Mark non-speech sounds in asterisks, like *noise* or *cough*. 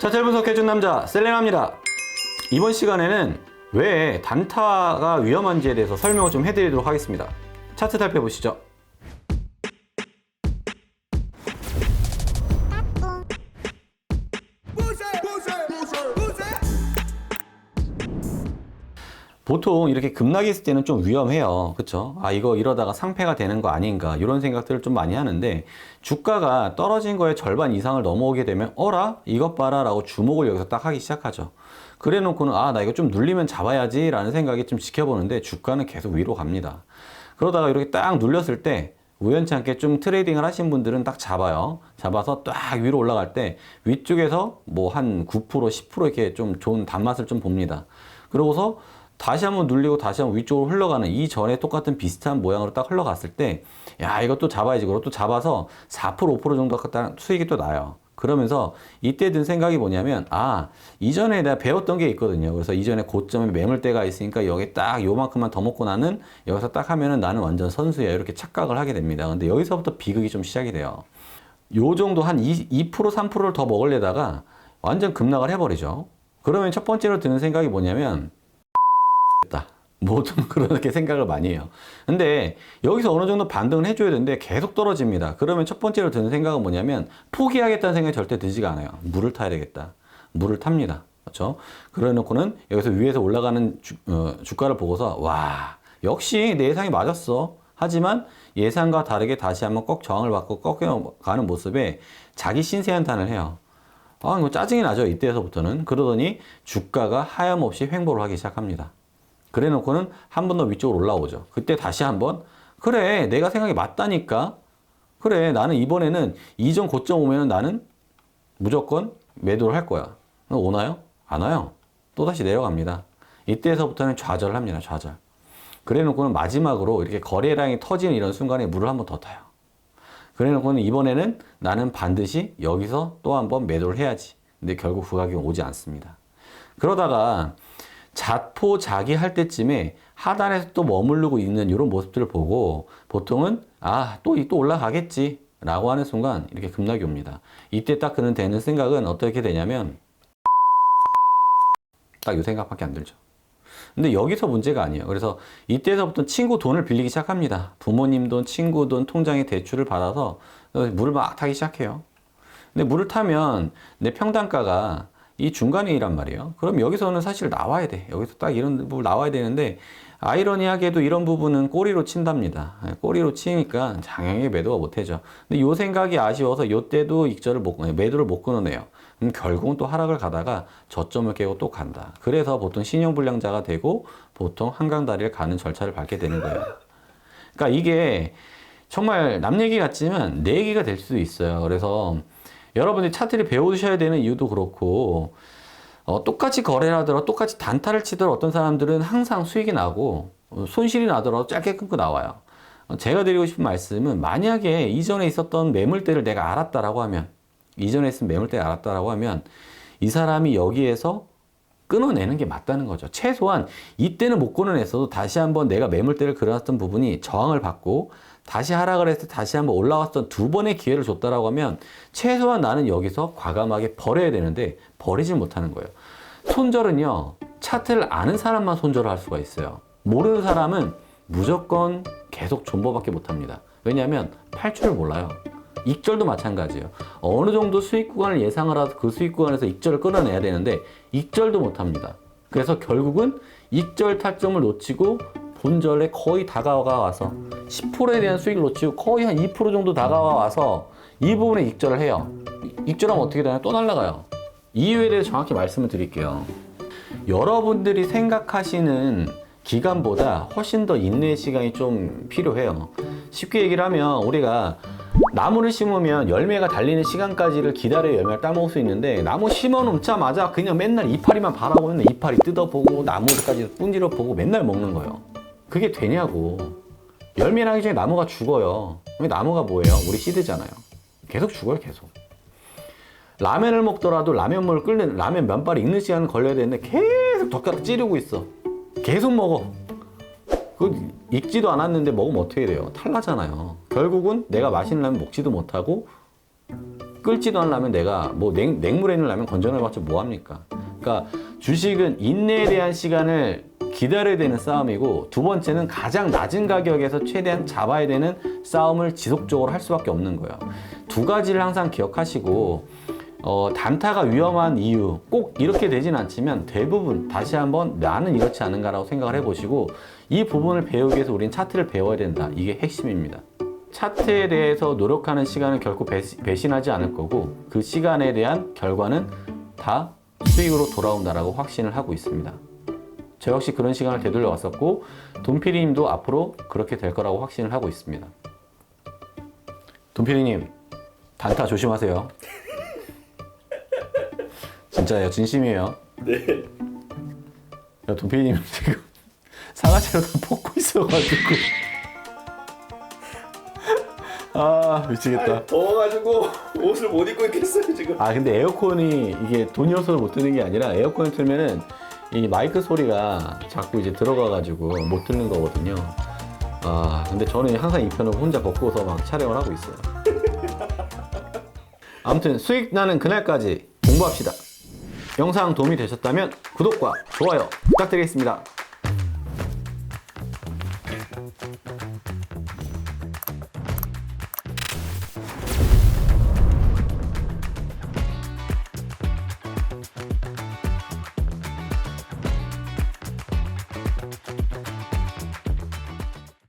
차트 분석해준 남자 셀레나입니다. 이번 시간에는 왜 단타가 위험한지에 대해서 설명을 좀 해드리도록 하겠습니다. 차트 살펴보시죠. 보통 이렇게 급락이 있을 때는 좀 위험해요. 그쵸? 아, 이거 이러다가 상패가 되는 거 아닌가. 이런 생각들을 좀 많이 하는데, 주가가 떨어진 거의 절반 이상을 넘어오게 되면, 어라? 이것 봐라. 라고 주목을 여기서 딱 하기 시작하죠. 그래 놓고는, 아, 나 이거 좀 눌리면 잡아야지. 라는 생각이 좀 지켜보는데, 주가는 계속 위로 갑니다. 그러다가 이렇게 딱 눌렸을 때, 우연치 않게 좀 트레이딩을 하신 분들은 딱 잡아요. 잡아서 딱 위로 올라갈 때, 위쪽에서 뭐 한 9%, 10% 이렇게 좀 좋은 단맛을 좀 봅니다. 그러고서 다시 한번 눌리고 다시 한번 위쪽으로 흘러가는 이 전에 똑같은 비슷한 모양으로 딱 흘러갔을 때, 야, 이것도 잡아야지. 그것도 잡아서 4% 5% 정도 딱 수익이 또 나요. 그러면서 이때 든 생각이 뭐냐면, 아, 이전에 내가 배웠던 게 있거든요. 그래서 이전에 고점에 매물대가 있으니까 여기 딱 요만큼만 더 먹고 나는 여기서 딱 하면은 나는 완전 선수야. 이렇게 착각을 하게 됩니다. 근데 여기서부터 비극이 좀 시작이 돼요. 요 정도 한 2, 2% 3%를 더 먹으려다가 완전 급락을 해버리죠. 그러면 첫 번째로 드는 생각이 뭐냐면, 모든 그렇게 생각을 많이 해요. 근데 여기서 어느 정도 반등을 해줘야 되는데 계속 떨어집니다. 그러면 첫 번째로 드는 생각은 뭐냐면 포기하겠다는 생각이 절대 들지가 않아요. 물을 타야 되겠다. 물을 탑니다. 그렇죠? 그래 놓고는 여기서 위에서 올라가는 주, 어, 주가를 보고서 와 역시 내 예상이 맞았어. 하지만 예상과 다르게 다시 한번 꼭 저항을 받고 꺾여가는 모습에 자기 신세 한탄을 해요. 아, 이거 짜증이 나죠. 이때에서부터는. 그러더니 주가가 하염없이 횡보를 하기 시작합니다. 그래 놓고는 한 번 더 위쪽으로 올라오죠. 그때 다시 한번 그래 내가 생각이 맞다니까 그래 나는 이번에는 이전 고점 오면은 나는 무조건 매도를 할 거야. 오나요? 안 와요. 또 다시 내려갑니다. 이때에서부터는 좌절을 합니다. 좌절. 그래 놓고는 마지막으로 이렇게 거래량이 터지는 이런 순간에 물을 한 번 더 타요. 그래 놓고는 이번에는 나는 반드시 여기서 또 한 번 매도를 해야지. 근데 결국 그 가격이 오지 않습니다. 그러다가 자포 자기 할 때쯤에 하단에서 또 머무르고 있는 이런 모습들을 보고 보통은 아, 또, 또 올라가겠지. 라고 하는 순간 이렇게 급락이 옵니다. 이때 딱 그는 되는 생각은 어떻게 되냐면 딱 이 생각밖에 안 들죠. 근데 여기서 문제가 아니에요. 그래서 이때서부터 친구 돈을 빌리기 시작합니다. 부모님 돈, 친구 돈, 통장에 대출을 받아서 물을 막 타기 시작해요. 근데 물을 타면 내 평단가가 이 중간이란 말이에요. 그럼 여기서는 사실 나와야 돼. 여기서 딱 이런 부분 나와야 되는데 아이러니하게도 이런 부분은 꼬리로 친답니다. 예, 꼬리로 치니까 장형의 매도가 못해죠. 근데 요 생각이 아쉬워서 요때도 익절을 못, 매도를 못 끊어내요. 그럼 결국은 또 하락을 가다가 저점을 깨고 또 간다. 그래서 보통 신용 불량자가 되고 보통 한강 다리를 가는 절차를 밟게 되는 거예요. 그러니까 이게 정말 남 얘기 같지만 내 얘기가 될 수도 있어요. 그래서 여러분들이 차트를 배우셔야 되는 이유도 그렇고 어, 똑같이 거래를 하더라도 똑같이 단타를 치더라도 어떤 사람들은 항상 수익이 나고 어, 손실이 나더라도 짧게 끊고 나와요. 어, 제가 드리고 싶은 말씀은 만약에 이전에 있었던 매물대를 내가 알았다라고 하면 이전에 있은 매물대를 알았다라고 하면 이 사람이 여기에서 끊어내는 게 맞다는 거죠. 최소한 이때는 못 끊어냈어도 다시 한번 내가 매물대를 그려놨던 부분이 저항을 받고 다시 하락을 해서 다시 한번 올라왔던 두 번의 기회를 줬다라고 하면 최소한 나는 여기서 과감하게 버려야 되는데 버리지 못하는 거예요. 손절은요, 차트를 아는 사람만 손절을 할 수가 있어요. 모르는 사람은 무조건 계속 존버밖에 못합니다. 왜냐하면 팔줄을 몰라요. 익절도 마찬가지예요. 어느 정도 수익 구간을 예상을 하고 그 수익 구간에서 익절을 끌어내야 되는데 익절도 못합니다. 그래서 결국은 익절 타점을 놓치고 본절에 거의 다가와 와서 10%에 대한 수익을 놓치고 거의 한 2% 정도 다가와 와서 이 부분에 익절을 해요. 익절하면 어떻게 되나요? 또 날라가요. 이유에 대해서 정확히 말씀을 드릴게요. 여러분들이 생각하시는 기간보다 훨씬 더 인내 시간이 좀 필요해요. 쉽게 얘기를 하면 우리가 나무를 심으면 열매가 달리는 시간까지를 기다려 열매를 따먹을 수 있는데 나무 심어 놓자마자 그냥 맨날 이파리만 있는 이파리 뜯어보고 나무까지 분지러 보고 맨날 먹는 거예요. 그게 되냐고. 열매 나기 전에 나무가 죽어요. 왜 나무가 뭐예요? 우리 씨드잖아요. 계속 죽어요, 계속. 라면을 먹더라도 라면물을 끓는 라면 면발이 익는 시간 걸려야 되는데 계속 젓가락 찌르고 있어. 계속 먹어. 그 익지도 않았는데 먹으면 어떻게 돼요? 탈나잖아요. 결국은 내가 맛있는 라면 먹지도 못하고 끓지도 않은 라면 내가 뭐 냉, 냉물에 있는 라면 건져내봤자 뭐합니까? 그러니까 주식은 인내에 대한 시간을 기다려야 되는 싸움이고 두 번째는 가장 낮은 가격에서 최대한 잡아야 되는 싸움을 지속적으로 할 수밖에 없는 거예요. 두 가지를 항상 기억하시고 어, 단타가 위험한 이유 꼭 이렇게 되진 않지만 대부분 다시 한번 나는 이렇지 않은가라고 생각을 해보시고 이 부분을 배우기 위해서 우리는 차트를 배워야 된다. 이게 핵심입니다. 차트에 대해서 노력하는 시간은 결코 배신하지 않을 거고 그 시간에 대한 결과는 다 수익으로 돌아온다라고 확신을 하고 있습니다. 저 역시 그런 시간을 되돌려 왔었고 돈피디님도 앞으로 그렇게 될 거라고 확신을 하고 있습니다. 돈피디님 단타 조심하세요. *laughs* 진짜예요, 진심이에요. 네. 야, 돈피디님 *laughs* 지금 상하체로 다 벗고 있어가지고 아 미치겠다. 더워가지고 옷을 못 입고 있겠어요 지금. 아 근데 에어컨이 이게 돈이어서 못 듣는 게 아니라 에어컨을 틀면은 이 마이크 소리가 자꾸 이제 들어가가지고 못 듣는 거거든요. 아 근데 저는 항상 이 편을 혼자 벗고서 막 촬영을 하고 있어요. *laughs* 아무튼 수익 나는 그날까지 공부합시다. 영상 도움이 되셨다면 구독과 좋아요 부탁드리겠습니다.